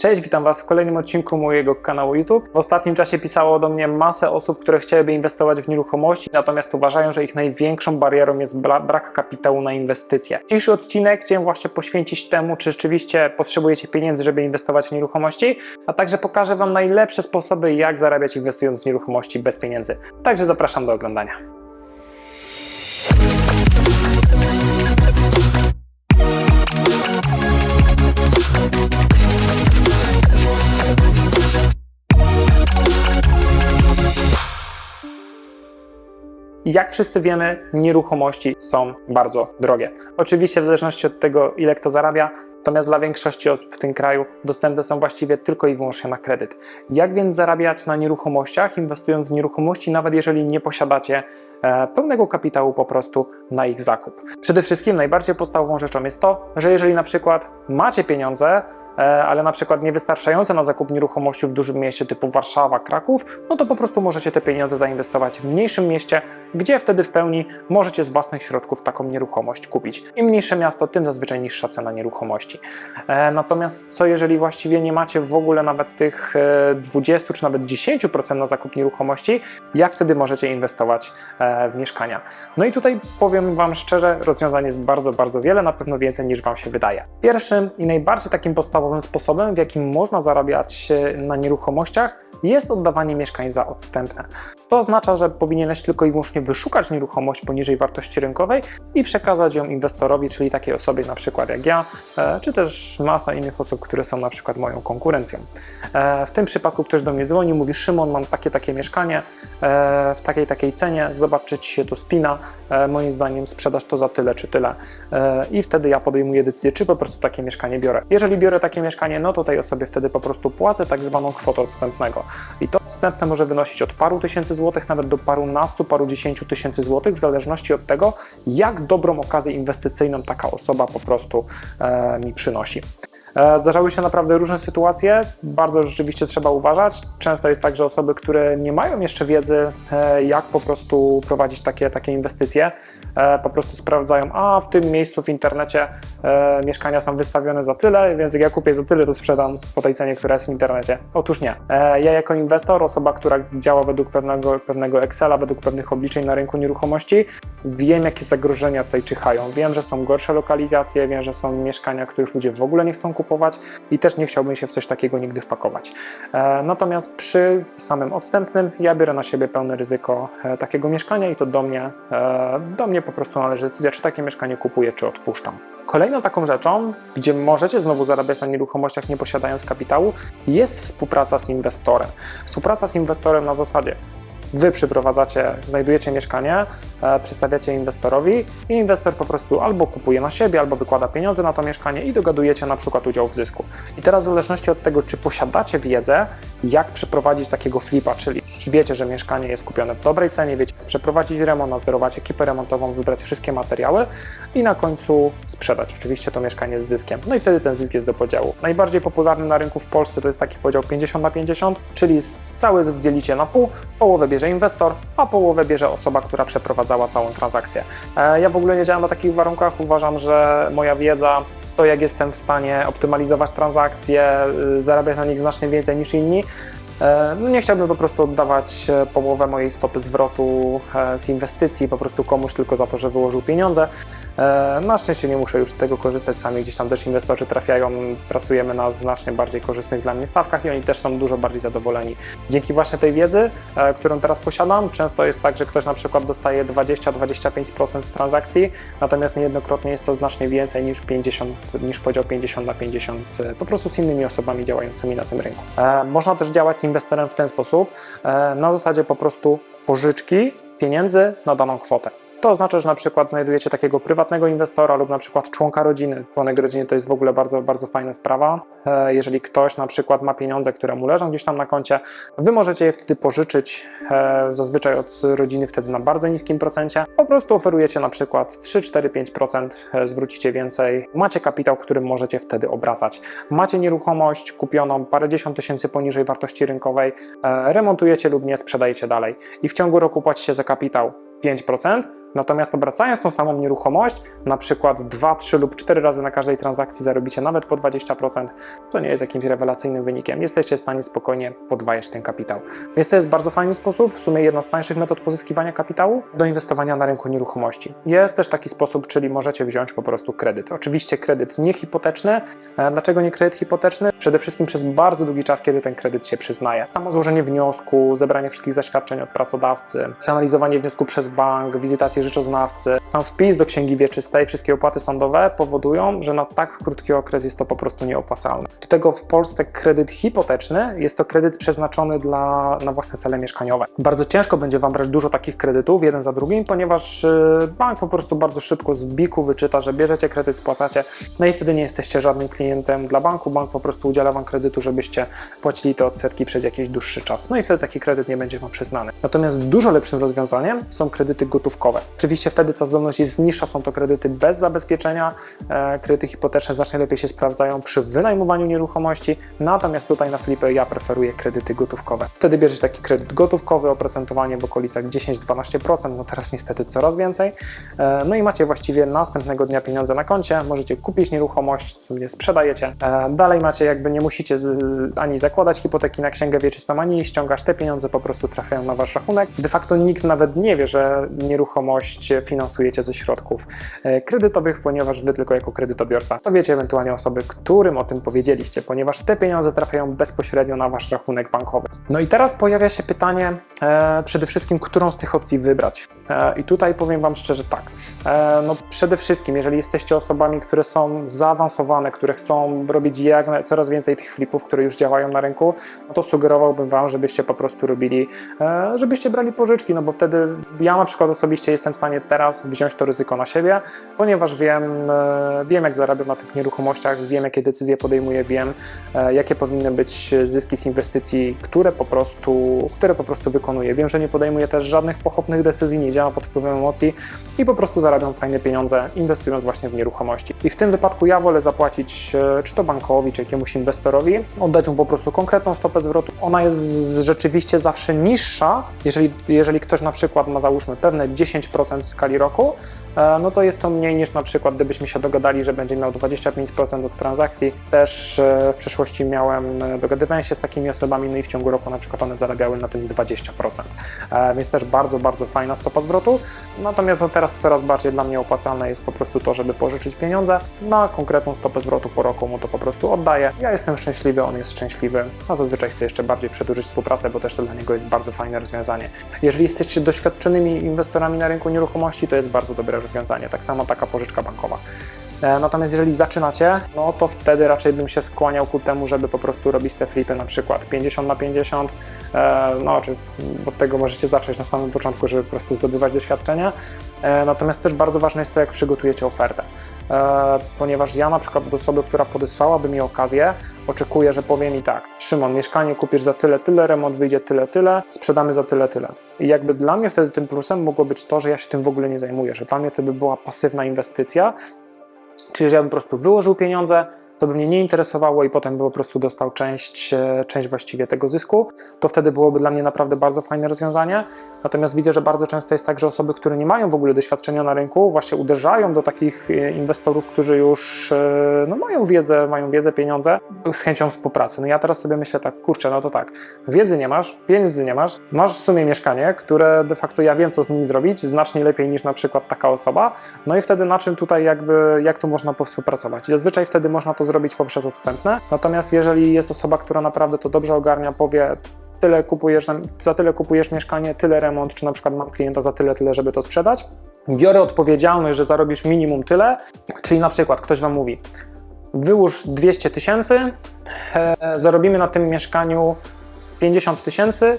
Cześć, witam Was w kolejnym odcinku mojego kanału YouTube. W ostatnim czasie pisało do mnie masę osób, które chciałyby inwestować w nieruchomości, natomiast uważają, że ich największą barierą jest bra brak kapitału na inwestycje. Dzisiejszy odcinek chciałem właśnie poświęcić temu, czy rzeczywiście potrzebujecie pieniędzy, żeby inwestować w nieruchomości, a także pokażę Wam najlepsze sposoby, jak zarabiać inwestując w nieruchomości bez pieniędzy. Także zapraszam do oglądania. Jak wszyscy wiemy, nieruchomości są bardzo drogie. Oczywiście w zależności od tego, ile kto zarabia, natomiast dla większości osób w tym kraju dostępne są właściwie tylko i wyłącznie na kredyt. Jak więc zarabiać na nieruchomościach, inwestując w nieruchomości, nawet jeżeli nie posiadacie e, pełnego kapitału po prostu na ich zakup? Przede wszystkim najbardziej podstawową rzeczą jest to, że jeżeli na przykład macie pieniądze, e, ale na przykład niewystarczające na zakup nieruchomości w dużym mieście typu Warszawa, Kraków, no to po prostu możecie te pieniądze zainwestować w mniejszym mieście, gdzie wtedy w pełni możecie z własnych środków taką nieruchomość kupić. Im mniejsze miasto, tym zazwyczaj niższa cena nieruchomości. E, Natomiast co jeżeli właściwie nie macie w ogóle nawet tych e, 20 czy nawet 10% na zakup nieruchomości, jak wtedy możecie inwestować e, w mieszkania? No i tutaj powiem Wam szczerze, rozwiązań jest bardzo, bardzo wiele, na pewno więcej niż Wam się wydaje. Pierwszym i najbardziej takim podstawowym sposobem, w jakim można zarabiać e, na nieruchomościach, jest oddawanie mieszkań za odstępne. To oznacza, że powinieneś tylko i wyłącznie wyszukać nieruchomość poniżej wartości rynkowej i przekazać ją inwestorowi, czyli takiej osobie na przykład jak ja, e, czy też masa innych osób, które są na przykład moją konkurencją. E, W tym przypadku ktoś do mnie dzwoni, mówi Szymon, mam takie, takie mieszkanie e, w takiej, takiej cenie, zobacz, Ci się to spina, moim zdaniem sprzedasz to za tyle, czy tyle i wtedy ja podejmuję decyzję, czy po prostu takie mieszkanie biorę. Jeżeli biorę takie mieszkanie, no to tej osobie wtedy po prostu płacę tak zwaną kwotę odstępnego. I to odstępne może wynosić od paru tysięcy złotych, nawet do paru nastu, paru dziesięciu tysięcy złotych, w zależności od tego, jak dobrą okazję inwestycyjną taka osoba po prostu e, mi przynosi. E, Zdarzały się naprawdę różne sytuacje, bardzo rzeczywiście trzeba uważać. Często jest tak, że osoby, które nie mają jeszcze wiedzy, e, jak po prostu prowadzić takie, takie inwestycje, po prostu sprawdzają, a w tym miejscu w internecie e, mieszkania są wystawione za tyle, więc jak ja kupię za tyle, to sprzedam po tej cenie, która jest w internecie. Otóż nie. E, Ja jako inwestor, osoba, która działa według pewnego, pewnego Excela, według pewnych obliczeń na rynku nieruchomości, wiem, jakie zagrożenia tutaj czyhają. Wiem, że są gorsze lokalizacje, wiem, że są mieszkania, których ludzie w ogóle nie chcą kupować i też nie chciałbym się w coś takiego nigdy wpakować. E, Natomiast przy samym odstępnym ja biorę na siebie pełne ryzyko e, takiego mieszkania i to do mnie, e, do mnie po prostu należy decyzja, czy takie mieszkanie kupuję, czy odpuszczam. Kolejną taką rzeczą, gdzie możecie znowu zarabiać na nieruchomościach nie posiadając kapitału, jest współpraca z inwestorem. Współpraca z inwestorem na zasadzie Wy przyprowadzacie, znajdujecie mieszkanie, e, przedstawiacie inwestorowi i inwestor po prostu albo kupuje na siebie, albo wykłada pieniądze na to mieszkanie i dogadujecie na przykład udział w zysku. I teraz w zależności od tego, czy posiadacie wiedzę, jak przeprowadzić takiego flipa, czyli wiecie, że mieszkanie jest kupione w dobrej cenie, wiecie, jak przeprowadzić remont, nadzorować ekipę remontową, wybrać wszystkie materiały i na końcu sprzedać oczywiście to mieszkanie z zyskiem. No i wtedy ten zysk jest do podziału. Najbardziej popularny na rynku w Polsce to jest taki podział 50 na 50, czyli cały zysk dzielicie na pół, połowę bierze inwestor, a połowę bierze osoba, która przeprowadzała całą transakcję. E, Ja w ogóle nie działam na takich warunkach, uważam, że moja wiedza to jak jestem w stanie optymalizować transakcje, y, zarabiać na nich znacznie więcej niż inni, E, No nie chciałbym po prostu oddawać e, połowę mojej stopy zwrotu e, z inwestycji po prostu komuś tylko za to, że wyłożył pieniądze. E, Na szczęście nie muszę już z tego korzystać, sami gdzieś tam też inwestorzy trafiają, pracujemy na znacznie bardziej korzystnych dla mnie stawkach i oni też są dużo bardziej zadowoleni. Dzięki właśnie tej wiedzy, e, którą teraz posiadam, często jest tak, że ktoś na przykład dostaje 20-25% z transakcji, natomiast niejednokrotnie jest to znacznie więcej niż 50, niż podział 50 na 50 e, po prostu z innymi osobami działającymi na tym rynku. E, Można też działać inwestorem w ten sposób, e, na zasadzie po prostu pożyczki pieniędzy na daną kwotę. To oznacza, że na przykład znajdujecie takiego prywatnego inwestora lub na przykład członka rodziny. Członek rodziny to jest w ogóle bardzo, bardzo fajna sprawa. E, Jeżeli ktoś na przykład ma pieniądze, które mu leżą gdzieś tam na koncie, wy możecie je wtedy pożyczyć, e, zazwyczaj od rodziny wtedy na bardzo niskim procencie. Po prostu oferujecie na przykład 3, 4, 5%, e, zwrócicie więcej. Macie kapitał, którym możecie wtedy obracać. Macie nieruchomość kupioną parędziesiąt tysięcy poniżej wartości rynkowej, e, remontujecie lub nie, sprzedajecie dalej. I w ciągu roku płacicie za kapitał 5%, Natomiast obracając tą samą nieruchomość, na przykład 2, 3 lub 4 razy na każdej transakcji zarobicie nawet po 20%, co nie jest jakimś rewelacyjnym wynikiem. Jesteście w stanie spokojnie podwajać ten kapitał. Więc to jest bardzo fajny sposób, w sumie jedna z tańszych metod pozyskiwania kapitału do inwestowania na rynku nieruchomości. Jest też taki sposób, czyli możecie wziąć po prostu kredyt. Oczywiście kredyt nie hipoteczny. E, Dlaczego nie kredyt hipoteczny? Przede wszystkim przez bardzo długi czas, kiedy ten kredyt się przyznaje. Samo złożenie wniosku, zebranie wszystkich zaświadczeń od pracodawcy, przeanalizowanie wniosku przez bank, wizytację rzeczoznawcy, sam wpis do księgi wieczystej, wszystkie opłaty sądowe powodują, że na tak krótki okres jest to po prostu nieopłacalne. Do tego w Polsce kredyt hipoteczny jest to kredyt przeznaczony dla, na własne cele mieszkaniowe. Bardzo ciężko będzie Wam brać dużo takich kredytów, jeden za drugim, ponieważ y, bank po prostu bardzo szybko z biku wyczyta, że bierzecie kredyt, spłacacie, no i wtedy nie jesteście żadnym klientem dla banku. Bank po prostu udziela Wam kredytu, żebyście płacili te odsetki przez jakiś dłuższy czas. No i wtedy taki kredyt nie będzie Wam przyznany. Natomiast dużo lepszym rozwiązaniem są kredyty gotówkowe. Oczywiście wtedy ta zdolność jest niższa, są to kredyty bez zabezpieczenia. E, kredyty hipoteczne znacznie lepiej się sprawdzają przy wynajmowaniu nieruchomości, natomiast tutaj na Flipę ja preferuję kredyty gotówkowe. Wtedy bierzecie taki kredyt gotówkowy, oprocentowanie w okolicach 10-12%, no teraz niestety coraz więcej. E, no i macie właściwie następnego dnia pieniądze na koncie, możecie kupić nieruchomość, sobie sprzedajecie. E, dalej macie jakby nie musicie ani zakładać hipoteki na księgę wieczystą, ani ściągać te pieniądze, po prostu trafiają na wasz rachunek. De facto nikt nawet nie wie, że nieruchomość finansujecie ze środków e, kredytowych, ponieważ wy tylko jako kredytobiorca to wiecie ewentualnie osoby, którym o tym powiedzieliście, ponieważ te pieniądze trafiają bezpośrednio na wasz rachunek bankowy. No i teraz pojawia się pytanie e, przede wszystkim, którą z tych opcji wybrać. E, I tutaj powiem wam szczerze tak. E, no przede wszystkim, jeżeli jesteście osobami, które są zaawansowane, które chcą robić jak coraz więcej tych flipów, które już działają na rynku, no to sugerowałbym wam, żebyście po prostu robili, e, żebyście brali pożyczki, no bo wtedy ja na przykład osobiście jestem w stanie teraz wziąć to ryzyko na siebie, ponieważ wiem, e, wiem jak zarabiam na tych nieruchomościach, wiem jakie decyzje podejmuję, wiem e, jakie powinny być zyski z inwestycji, które po prostu, które po prostu wykonuję. Wiem, że nie podejmuję też żadnych pochopnych decyzji, nie działam pod wpływem emocji i po prostu zarabiam fajne pieniądze inwestując właśnie w nieruchomości. I w tym wypadku ja wolę zapłacić e, czy to bankowi, czy jakiemuś inwestorowi, oddać mu po prostu konkretną stopę zwrotu. Ona jest rzeczywiście zawsze niższa, jeżeli, jeżeli ktoś na przykład ma załóżmy pewne 10% w skali roku, no to jest to mniej niż na przykład gdybyśmy się dogadali, że będzie miał 25% od transakcji. Też e, w przeszłości miałem, e, dogadywałem się z takimi osobami, no i w ciągu roku na przykład one zarabiały na tym 20%. E, Więc też bardzo, bardzo fajna stopa zwrotu. Natomiast no teraz coraz bardziej dla mnie opłacalne jest po prostu to, żeby pożyczyć pieniądze na konkretną stopę zwrotu po roku mu to po prostu oddaję. Ja jestem szczęśliwy, on jest szczęśliwy, a zazwyczaj chcę jeszcze bardziej przedłużyć współpracę, bo też to dla niego jest bardzo fajne rozwiązanie. Jeżeli jesteście doświadczonymi inwestorami na rynku nieruchomości, to jest bardzo dobre rozwiązanie. Tak samo taka pożyczka bankowa. E, Natomiast jeżeli zaczynacie, no to wtedy raczej bym się skłaniał ku temu, żeby po prostu robić te flipy na przykład 50 na 50. E, No, czy od tego możecie zacząć na samym początku, żeby po prostu zdobywać doświadczenia. E, Natomiast też bardzo ważne jest to, jak przygotujecie ofertę. Ponieważ ja na przykład od osoby, która podesłałaby mi okazję, oczekuję, że powie mi tak: Szymon, mieszkanie kupisz za tyle, tyle, remont wyjdzie tyle, tyle, sprzedamy za tyle, tyle. I jakby dla mnie wtedy tym plusem mogło być to, że ja się tym w ogóle nie zajmuję, że dla mnie to by była pasywna inwestycja, Czyli, że ja bym po prostu wyłożył pieniądze, to by mnie nie interesowało i potem by po prostu dostał część, e, część właściwie tego zysku, to wtedy byłoby dla mnie naprawdę bardzo fajne rozwiązanie. Natomiast widzę, że bardzo często jest tak, że osoby, które nie mają w ogóle doświadczenia na rynku, właśnie uderzają do takich e, inwestorów, którzy już e, no, mają wiedzę, mają wiedzę, pieniądze, z chęcią współpracy. No ja teraz sobie myślę tak, kurczę, no to tak, wiedzy nie masz, pieniędzy nie masz, masz w sumie mieszkanie, które de facto ja wiem, co z nimi zrobić, znacznie lepiej niż na przykład taka osoba, no i wtedy na czym tutaj jakby, jak tu można powspółpracować? Zazwyczaj wtedy można to zrobić poprzez odstępne, natomiast jeżeli jest osoba, która naprawdę to dobrze ogarnia, powie tyle kupujesz, za- tyle kupujesz mieszkanie, tyle remont, czy na przykład mam klienta za tyle, tyle, żeby to sprzedać, biorę odpowiedzialność, że zarobisz minimum tyle, czyli na przykład ktoś Wam mówi, wyłóż 200 tysięcy, e, zarobimy na tym mieszkaniu 50 tysięcy,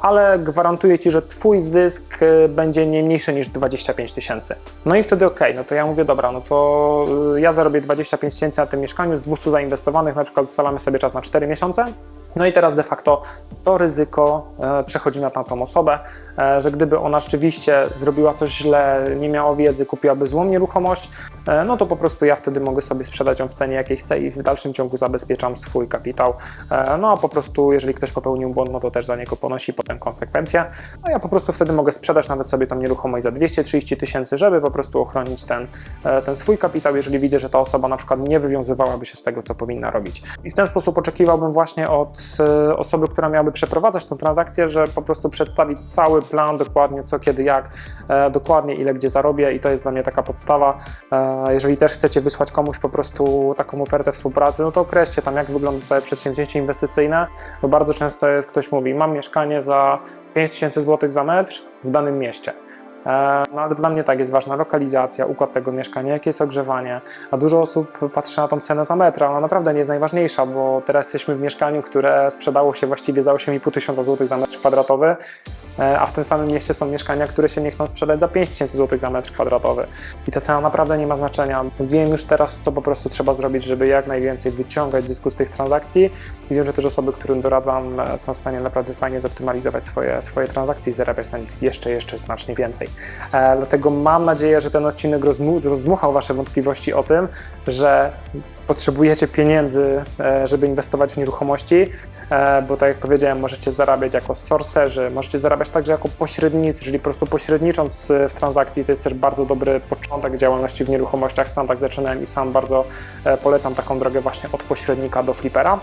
ale gwarantuję Ci, że Twój zysk e, będzie nie mniejszy niż 25 tysięcy. No i wtedy okej, no to ja mówię, dobra, no to e, ja zarobię 25 tysięcy na tym mieszkaniu, z 200 zainwestowanych, na przykład ustalamy sobie czas na 4 miesiące, No i teraz de facto to ryzyko e, przechodzi na tamtą osobę, e, że gdyby ona rzeczywiście zrobiła coś źle, nie miała wiedzy, kupiłaby złą nieruchomość, e, no to po prostu ja wtedy mogę sobie sprzedać ją w cenie jakiej chcę i w dalszym ciągu zabezpieczam swój kapitał. No a po prostu jeżeli ktoś popełnił błąd, no to też za niego ponosi potem konsekwencje. No ja po prostu wtedy mogę sprzedać nawet sobie tą nieruchomość za 230 tysięcy, żeby po prostu ochronić ten, ten swój kapitał, jeżeli widzę, że ta osoba na przykład nie wywiązywałaby się z tego, co powinna robić. I w ten sposób oczekiwałbym właśnie od e, osoby, która miałaby przeprowadzać tą transakcję, że po prostu przedstawić cały plan, dokładnie co, kiedy, jak, e, dokładnie ile, gdzie zarobię i to jest dla mnie taka podstawa. E, Jeżeli też chcecie wysłać komuś po prostu taką ofertę współpracy, no to określcie tam, jak wygląda całe przedsięwzięcie inwestycyjne, bo bardzo często jest, ktoś mówi, mam mieszkanie za 5000 zł za metr w danym mieście. E, No ale dla mnie tak jest ważna lokalizacja, układ tego mieszkania, jakie jest ogrzewanie. A dużo osób patrzy na tą cenę za metr, ona naprawdę nie jest najważniejsza, bo teraz jesteśmy w mieszkaniu, które sprzedało się właściwie za 8,5 tysiąca złotych za metr kwadratowy, e, a w tym samym mieście są mieszkania, które się nie chcą sprzedać za 5 tysięcy złotych za metr kwadratowy. I ta cena naprawdę nie ma znaczenia. Wiem już teraz, co po prostu trzeba zrobić, żeby jak najwięcej wyciągać zysku z tych transakcji. I wiem, że też osoby, którym doradzam, e, są w stanie naprawdę fajnie zoptymalizować swoje, swoje transakcje i zarabiać na nich jeszcze, jeszcze znacznie więcej. E, Dlatego mam nadzieję, że ten odcinek rozdmuchał Wasze wątpliwości o tym, że potrzebujecie pieniędzy, e, żeby inwestować w nieruchomości, e, bo tak jak powiedziałem, możecie zarabiać jako sorcerzy, możecie zarabiać także jako pośrednicy, czyli po prostu pośrednicząc w transakcji, to jest też bardzo dobry początek działalności w nieruchomościach. Sam tak zaczynałem i sam bardzo polecam taką drogę właśnie od pośrednika do flipera.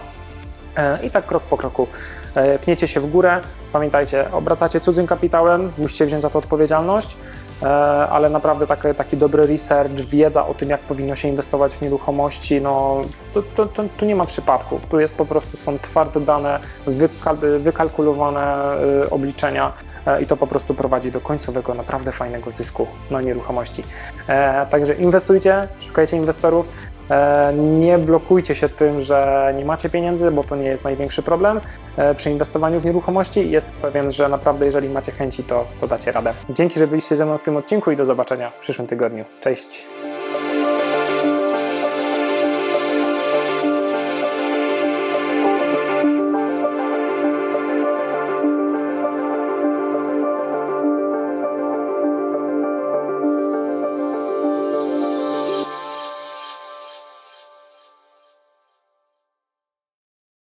E, I tak krok po kroku e, pniecie się w górę. Pamiętajcie, obracacie cudzym kapitałem, musicie wziąć za to odpowiedzialność, e, ale naprawdę taki, taki dobry research, wiedza o tym, jak powinno się inwestować w nieruchomości, no tu, tu, tu, tu nie ma przypadków. Tu jest po prostu, są twarde dane, wykal, wykalkulowane obliczenia i to po prostu prowadzi do końcowego, naprawdę fajnego zysku na nieruchomości. Także inwestujcie, szukajcie inwestorów, Nie blokujcie się tym, że nie macie pieniędzy, bo to nie jest największy problem e, przy inwestowaniu w nieruchomości. Jestem pewien, że naprawdę, jeżeli macie chęci, to, to dacie radę. Dzięki, że byliście ze mną w tym odcinku i do zobaczenia w przyszłym tygodniu. Cześć!